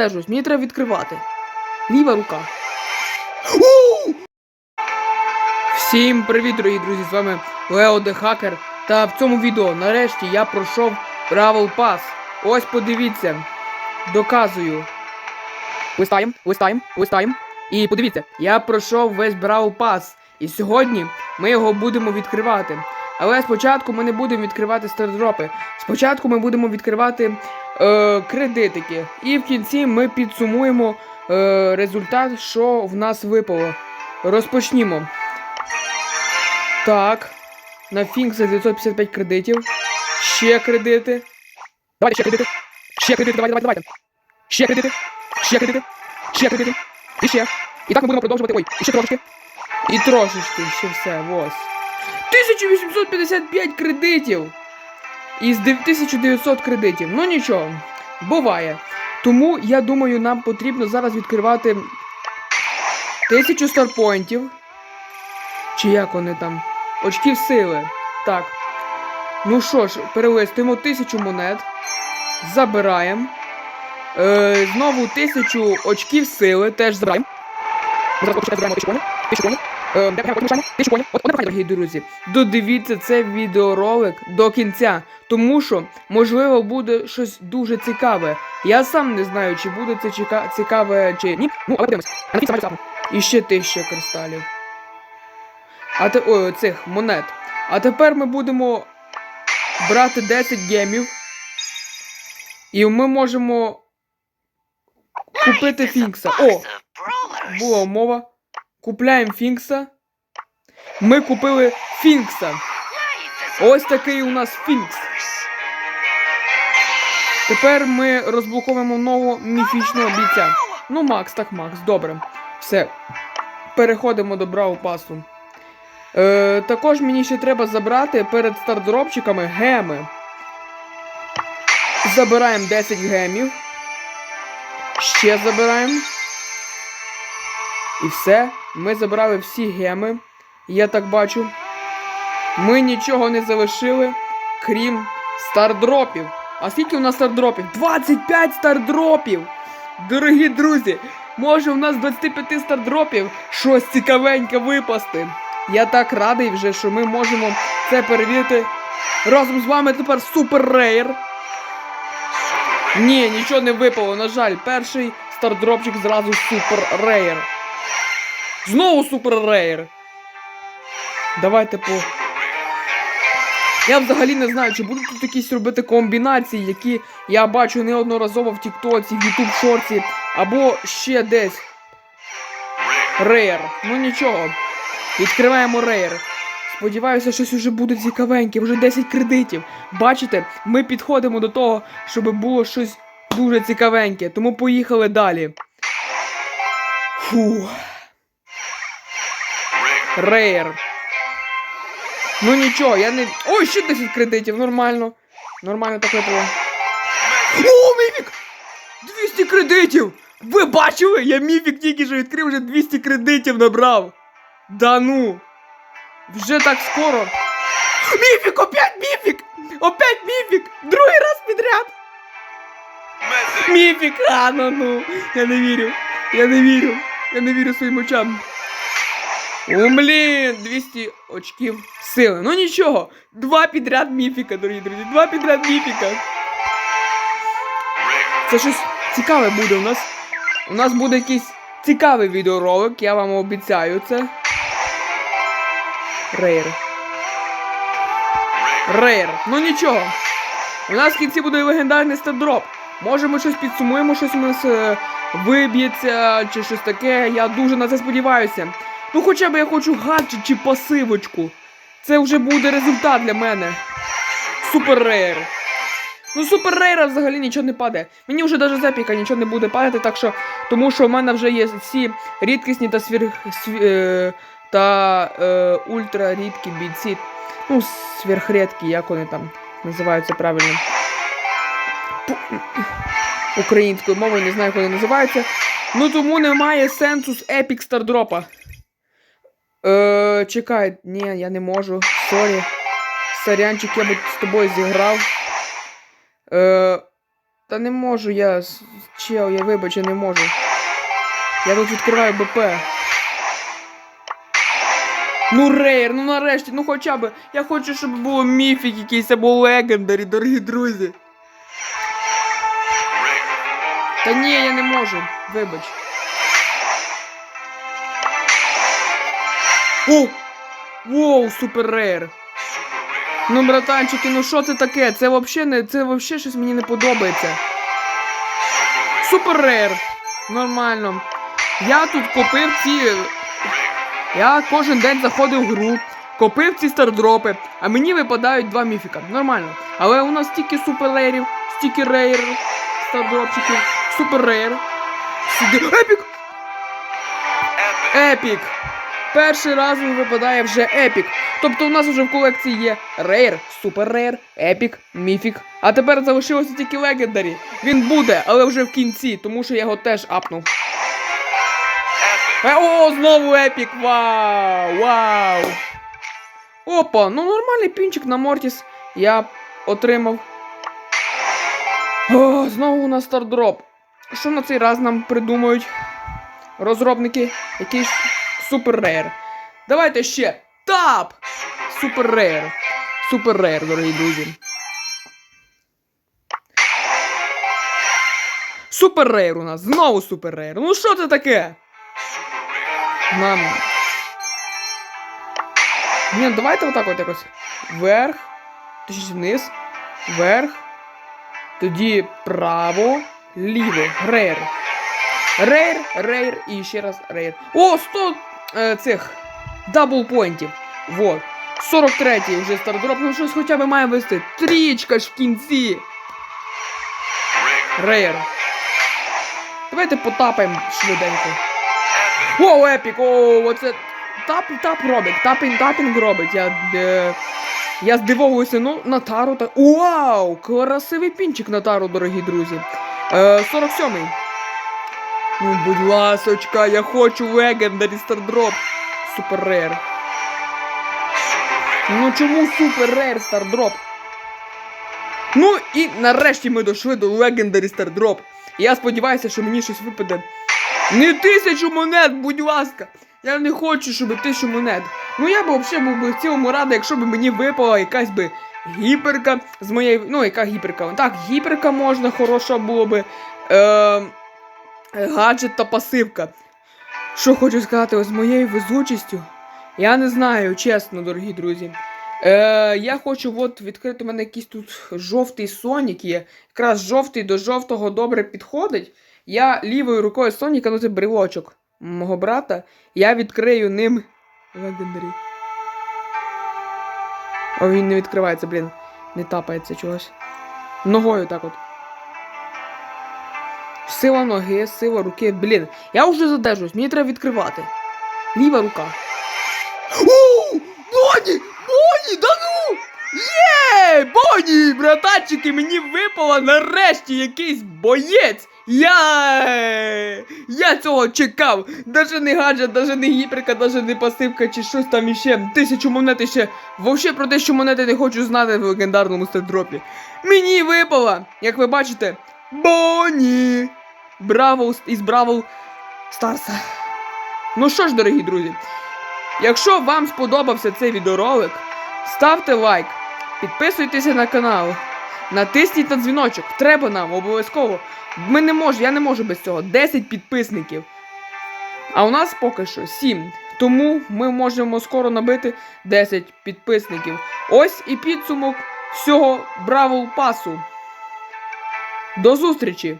стежусь, мені треба відкривати. Ліва рука. Всім привіт, дорогі друзі! З вами Лео де Хакер. Та в цьому відео нарешті я пройшов Бравл Pass. Ось подивіться. Доказую. Листаєм, листаєм, листаєм. І подивіться, я пройшов весь Бравл Pass. І сьогодні ми його будемо відкривати. Але спочатку ми не будемо відкривати стардропи. Спочатку ми будемо відкривати е, кредитики. І в кінці ми підсумуємо е, результат, що в нас випало. Розпочнімо. Так. На Фінкса 955 кредитів. Ще кредити. Давайте ще кредити. Ще кредити, давайте, давайте, давайте. Ще кредити. Ще кредити. Ще кредити. І ще. І так ми будемо продовжувати. Ой, і ще трошки. І трошечки, ще все, ось. 1855 кредитів. Із 1900 кредитів. Ну нічого, буває. Тому я думаю, нам потрібно зараз відкривати 1000 старпоінтів. Чи як вони там? Очків сили. Так. Ну що ж, перелистуємо 1000 монет. Забираємо. Е, знову 1000 очків сили. Теж забираємо. Зараз поки що забираємо 1000 коней. 1000 коней. Е, де потім лишаємо? 1000 коней. От, одне прохання, дорогі друзі. Додивіться цей відеоролик до кінця. Тому що, можливо, буде щось дуже цікаве. Я сам не знаю, чи буде це цікаве, чи ні. Ну, але кінці І ще 1000 кристалів. А те, ой, цих монет. А тепер ми будемо брати 10 гемів. І ми можемо купити Фінкса. О! Була мова. Купляємо Фінкса. Ми купили Фінкса. Ось такий у нас Фінкс. Тепер ми розблоковуємо нового міфічного бійця. Ну, Макс, так Макс, добре. Все. Переходимо до Брау Пасу. Е, також мені ще треба забрати перед стардропчиками геми. Забираємо 10 гемів. Ще забираємо. І все. Ми забрали всі геми. Я так бачу. Ми нічого не залишили, крім стардропів. А скільки у нас стардропів? 25 стардропів! Дорогі друзі! Може у нас 25 стардропів щось цікавеньке випасти. Я так радий вже, що ми можемо це перевірити. Разом з вами тепер супер рейр. Ні, нічого не випало, на жаль, перший стардропчик зразу супер рейр. Знову супер рейр. Давайте по. Я взагалі не знаю, чи будуть тут якісь робити комбінації, які я бачу неодноразово в Тіктоці, в Ютуб шорті, або ще десь. Рейр. Ну нічого. Відкриваємо рейр. Сподіваюся, щось уже буде цікавеньке, вже 10 кредитів. Бачите, ми підходимо до того, щоб було щось дуже цікавеньке. Тому поїхали далі. Фух. Рейер. Ну нічого, я не. Ой, ще 10 кредитів, нормально. Нормально так випало. О, міфік! 200 кредитів! Ви бачили? Я міфік тільки що відкрив, вже 200 кредитів набрав. Да ну. Вже так скоро. Міфік, опять міфік! Опять міфік! Другий раз підряд! Міфік! А, ну ну. Я не вірю. Я не вірю. Я не вірю своїм очам. О, блін, 200 очків сили. Ну нічого, два підряд міфіка, дорогі друзі, два підряд міфіка. Це щось цікаве буде у нас. У нас буде якийсь цікавий відеоролик, я вам обіцяю це. Рейр. Рейр. Ну нічого. У нас в кінці буде легендарний стардроп. Може ми щось підсумуємо, щось у нас е, виб'ється чи щось таке. Я дуже на це сподіваюся. Ну хоча б я хочу гаджет чи пасивочку. Це вже буде результат для мене. Супер рейр. Ну, супер рейра взагалі нічого не падає. Мені вже навіть з епіка нічого не буде падати, так що. Тому що в мене вже є всі рідкісні та свір... сві... е... та е... ультра рідкі бійці. Ну, сверхрідкі, як вони там називаються правильно. Пу- Українською мовою не знаю, як вони називаються. Ну тому немає сенсу з епік стардропа. Е, чекай, ні, я не можу. Сорі. Сорянчик, я би з тобою зіграв. Е, Та не можу я. Чел, я вибач, я не можу. Я тут відкриваю БП. Ну рейр, ну нарешті, ну хоча б. Я хочу, щоб було міфік якийсь або легендарі, дорогі друзі. Та ні, я не можу. Вибач. О! Воу, супер рейр. Ну, братанчики, ну що це таке? Це вообще не. Це вообще щось мені не подобається. Супер рейр. Нормально. Я тут купив ці. Я кожен день заходив в гру, купив ці стардропи, а мені випадають два міфіка. Нормально. Але у нас стільки супер рейрів, стільки рейр, стардропчиків, супер рейр. Сюди. Епік! Епік! Перший раз він випадає вже епік. Тобто у нас вже в колекції є рейр, супер рейр, епік, міфік. А тепер залишилося тільки легендарі. Він буде, але вже в кінці, тому що я його теж апнув. Е, О, знову епік! Вау! Вау! Опа, ну нормальний пінчик на Мортіс я отримав. О, знову у нас стардроп. Що на цей раз нам придумають розробники? Якийсь супер рейр. Давайте ще тап! Супер рейр. Супер рейр, дорогі друзі. Супер рейр у нас, знову супер рейр. Ну що це таке? Нам. Ні, давайте отак от якось. Вверх. Точніше вниз. Вверх. Тоді право. Ліво. Рейр. Рейр, рейр і ще раз рейр. О, 100 е, цих даблпойнтів. Вот. 43-й вже стардроп. Ну щось хоча б має вести. Трічка ж в кінці. Рейр. Давайте потапаємо швиденько. О, епік! О, оце. Тап, тап робить, тапінг, тапінг робить. Я. Е, я здивовуюся, ну, на тару та. Вау! Красивий пінчик на тару, дорогі друзі. Е, 47-й. Ну, будь ласочка, я хочу легендарі стардроп. Супер рейр. Ну чому супер рейр стардроп? Ну і нарешті ми дійшли до легендарі стардроп. Я сподіваюся, що мені щось випаде. Не тисячу монет, будь ласка. Я не хочу, щоб тисячу монет. Ну я б взагалі був би в цілому радий, якщо б мені випала якась би гіперка з моєї. Ну, яка гіперка? Так, гіперка можна, хороша було би. Е, гаджет та пасивка. Що хочу сказати, з моєю везучістю. Я не знаю, чесно, дорогі друзі. Е, я хочу от відкрити у мене якийсь тут жовтий Сонік є. Якраз жовтий до жовтого добре підходить. Я лівою рукою Соніка, ну це брелочок мого брата. Я відкрию ним. Легендарі. О, він не відкривається, блін. Не тапається чогось. Ногою так от. Сила ноги, сила руки. Блін, я вже задержуюсь, мені треба відкривати. Ліва рука. О! Боні! Боні! Да ну! Є! Боні! Братанчики, мені випало нарешті якийсь боєць! Я Я цього чекав! Даже не гаджет, даже не гіперка, даже не пасивка чи щось там іще. Тисячу монет іще. Вовше про те, що монети не хочу знати в легендарному стендропі. Мені випало, як ви бачите, Боні! Бравл із Бравл Старса. Ну що ж, дорогі друзі, якщо вам сподобався цей відеоролик, ставте лайк, підписуйтеся на канал, натисніть на дзвіночок. Треба нам обов'язково. Ми не можемо, я не можу без цього. 10 підписників. А у нас поки що 7. Тому ми можемо скоро набити 10 підписників. Ось і підсумок всього Бравл Пасу. До зустрічі!